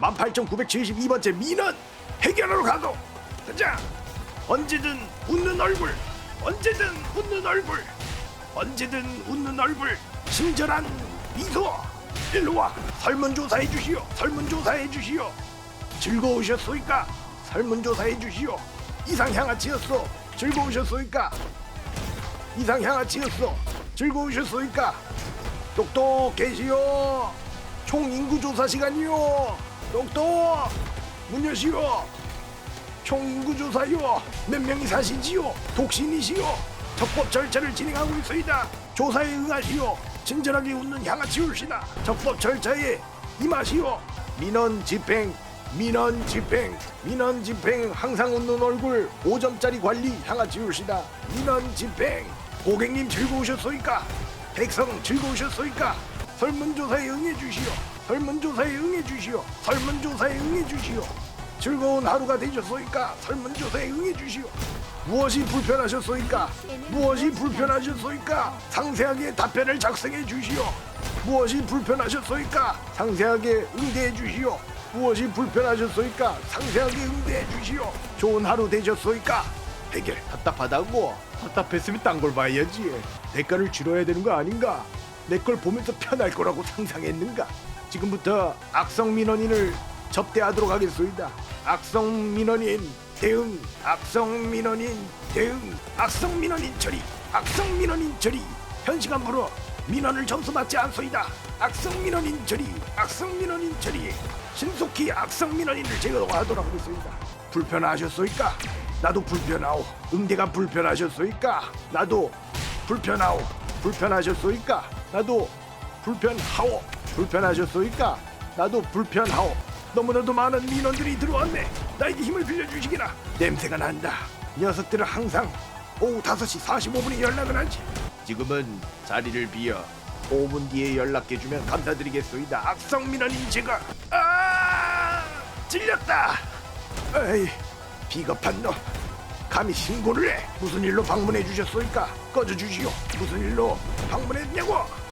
18,972번째 민원 해결하러 가고. 가자. 언제든 웃는 얼굴 언제든 웃는 얼굴 언제든 웃는 얼굴. 친절한 미소. 일로 와. 설문조사해 주시오. 설문조사해 주시오. 즐거우셨소이까? 설문조사해 주시오. 이상향아치였소. 즐거우셨소이까? 이상향아치였소. 즐거우셨소이까? 똑똑해시오 총인구조사 시간이요 똑똑! 문 여시오! 총인구 조사요! 몇 명이 사시지요? 독신이시요 적법 절차를 진행하고 있소이다! 조사에 응하시오! 친절하게 웃는 향아치 울시다! 적법 절차에 임하시오! 민원 집행! 민원 집행! 민원 집행! 항상 웃는 얼굴! 5점짜리 관리! 향아치 울시다! 민원 집행! 고객님 즐거우셨소이까? 백성 즐거우셨소이까? 설문조사에 응해주시오 설문조사에 응해주시오. 설문조사에 응해주시오. 즐거운 하루가 되셨소이까? 설문조사에 응해주시오. 무엇이 불편하셨소이까? 무엇이 불편하셨소이까? 상세하게 답변을 작성해 주시오. 무엇이 불편하셨소이까? 상세하게 응대해 주시오. 무엇이 불편하셨소이까? 상세하게 응대해 주시오. 좋은 하루 되셨소이까? 해결. 답답하다고 답답했으면 딴 걸 봐야지. 대가를 치러야 되는 거 아닌가? 내 걸 보면서 편할 거라고 상상했는가 지금부터 악성 민원인을 접대하도록 하겠소이다. 악성 민원인 대응 악성 민원인 대응 악성 민원인 처리 악성 민원인 처리. 현 시간 부로 민원을 점수받지 않소이다. 악성 민원인 처리 악성 민원인 처리. 신속히 악성 민원인을 제거하도록 하겠소이다. 불편하셨소이까? 나도 불편하오. 응대가 불편하셨소이까? 나도 불편하오. 불편하셨소이까? 나도 불편하오 불편하셨소이까? 나도 불편하오. 너무나도 많은 민원들이 들어왔네. 나에게 힘을 빌려주시기라. 냄새가 난다. 녀석들은 항상 오후 5시 45분에 연락을 하지. 지금은 자리를 비어 5분 뒤에 연락해주면 감사드리겠소이다. 악성 민원인 제가. 아 찔렸다. 에이 비겁한 놈 감히 신고를 해. 무슨 일로 방문해 주셨소이까? 꺼져 주시오. 무슨 일로 방문했냐고